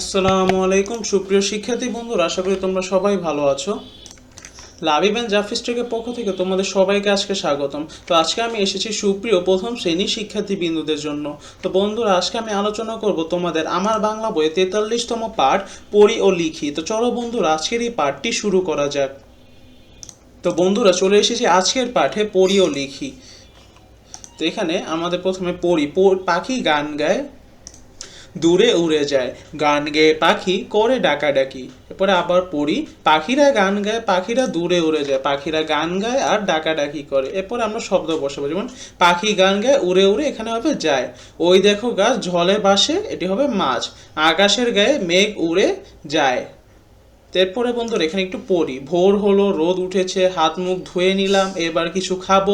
আসসালামু আলাইকুম, সুপ্রিয় শিক্ষার্থী বন্ধুরা, আশা করি তোমরা সবাই ভালো আছো। লাভিবেন জাফিস্ট্রিকের পক্ষ থেকে তোমাদের সবাইকে আজকে স্বাগতম। তো আজকে আমি এসেছি সুপ্রিয় প্রথম শ্রেণির শিক্ষার্থী বিন্দুদের জন্য। তো বন্ধুরা, আজকে আমি আলোচনা করব তোমাদের আমার বাংলা বইয়ে তেতাল্লিশতম পাঠ, পড়ি ও লিখি। তো চলো বন্ধুরা, আজকের এই পাঠটি শুরু করা যাক। তো বন্ধুরা, চলে এসেছি আজকের পাঠে পড়ি ও লিখি। তো এখানে আমাদের প্রথমে পড়ি পাখি গান গায়। দূরে উড়ে যায়। গান গেয়ে পাখি করে ডাকাডাকি। এরপরে আবার পড়ি, পাখিরা গান গায়, পাখিরা দূরে উড়ে যায়। পাখিরা গান গায় আর ডাকাডাকি করে। এরপরে আমরা শব্দ বসাবো। যেমন, পাখি গান গায়, উড়ে উড়ে এখানে হবে যায়। ওই দেখো গাছ ঝলে বাসে এটি হবে মাছ। আকাশের গায়ে মেঘ উড়ে যায়। এরপরে বন্ধুরা, এখানে একটু পড়ি। ভোর হলো, রোদ উঠেছে, হাত মুখ ধুয়ে নিলাম, এবার কিছু খাব।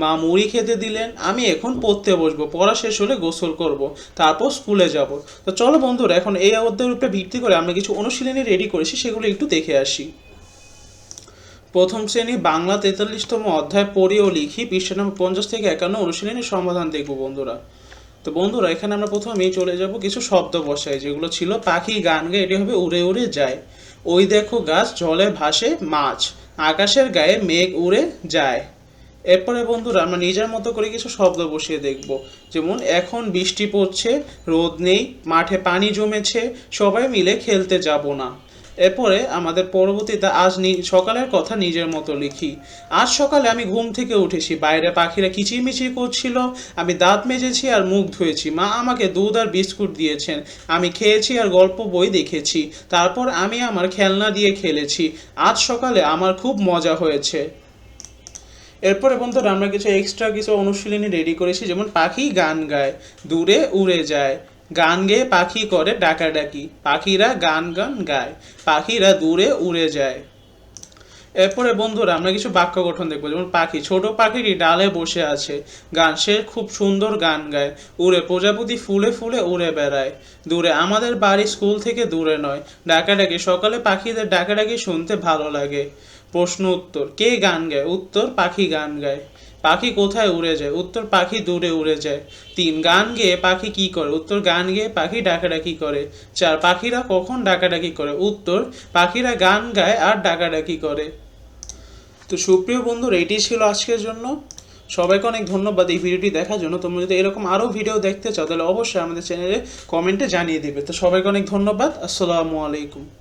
মা মুড়ি খেতে দিলেন, আমি এখন পড়তে বসবো, পড়া শেষ হলে গোসল করব, তারপর স্কুলে যাব। তো চলো বন্ধুরা, এখন এই অধ্যায়ের উপরে ভিত্তি করে আমরা কিছু অনুশীলনী রেডি করেছি, সেগুলো একটু দেখে আসি। প্রথম শ্রেণি, বাংলা তেতাল্লিশতম অধ্যায়, পড়ি ও লিখি, পৃষ্ঠা নম্বর পঞ্চাশ থেকে একান্ন, অনুশীলনীর সমাধান দেখব বন্ধুরা। তো বন্ধুরা, এখানে আমরা প্রথমেই চলে যাব কিছু শব্দ বসাই যেগুলো ছিল পাখি, গান গায়ে, এটি হবে উড়ে উড়ে যায়। ওই দেখো গাছ, জলে ভাসে মাছ, আকাশের গায়ে মেঘ উড়ে যায়। এরপরে বন্ধুরা, আমরা নিজের মতো করে কিছু শব্দ বসিয়ে দেখব। যেমন, এখন বৃষ্টি পড়ছে, রোদ নেই, মাঠে পানি জমেছে, সবাই মিলে খেলতে যাব না। এরপরে আমাদের পরবর্তীতে আজ সকালের কথা নিজের মতো লিখি। আজ সকালে আমি ঘুম থেকে উঠেছি, বাইরে পাখিরা কিচিরমিচির করছিল, আমি দাঁত মেজেছি আর মুখ ধুয়েছি। মা আমাকে দুধ আর বিস্কুট দিয়েছেন, আমি খেয়েছি আর গল্প বই দেখেছি, তারপর আমি আমার খেলনা দিয়ে খেলেছি। আজ সকালে আমার খুব মজা হয়েছে। এরপরে বন্ধুরা আমরা কিছু এক্সট্রা কিছু অনুশীলনী রেডি করেছি, যেমন পাখি গান গায়, দূরে উড়ে যায়। গান গেয়ে পাখি করে ডাকাডাকি। পাখিরা গান গান গায়, পাখিরা দূরে উড়ে যায়। এরপরে বন্ধুরা, আমরা কিছু বাক্য গঠন দেখব। যেমন পাখি, ছোট পাখিটি ডালে বসে আছে। গান, সে খুব সুন্দর গান গায়। উড়ে প্রজাপতি ফুলে ফুলে উড়ে বেড়ায়। দূরে আমাদের বাড়ি স্কুল থেকে দূরে নয়। ডাকাডাকি, সকালে পাখিদের ডাকাডাকি শুনতে ভালো লাগে। প্রশ্ন উত্তর, কে গান গায়? উত্তর, পাখি গান গায়। পাখি কোথায় উড়ে যায়? উত্তর, পাখি দূরে উড়ে যায়। তিন, গান গেয়ে পাখি কি করে? উত্তর, গান গেয়ে পাখি ডাকাডাকি করে। চার, পাখিরা কখন ডাকাডাকি করে? উত্তর, পাখিরা গান গায় আর ডাকাডাকি করে। তো সুপ্রিয় বন্ধুরা এটি ছিল আজকের জন্য। সবাইকে অনেক ধন্যবাদ এই ভিডিওটি দেখার জন্য। তোমরা যদি এরকম আরও ভিডিও দেখতে চাও, তাহলে অবশ্যই আমাদের চ্যানেলে কমেন্টে জানিয়ে দেবে। তো সবাইকে অনেক ধন্যবাদ। আসসালামু আলাইকুম।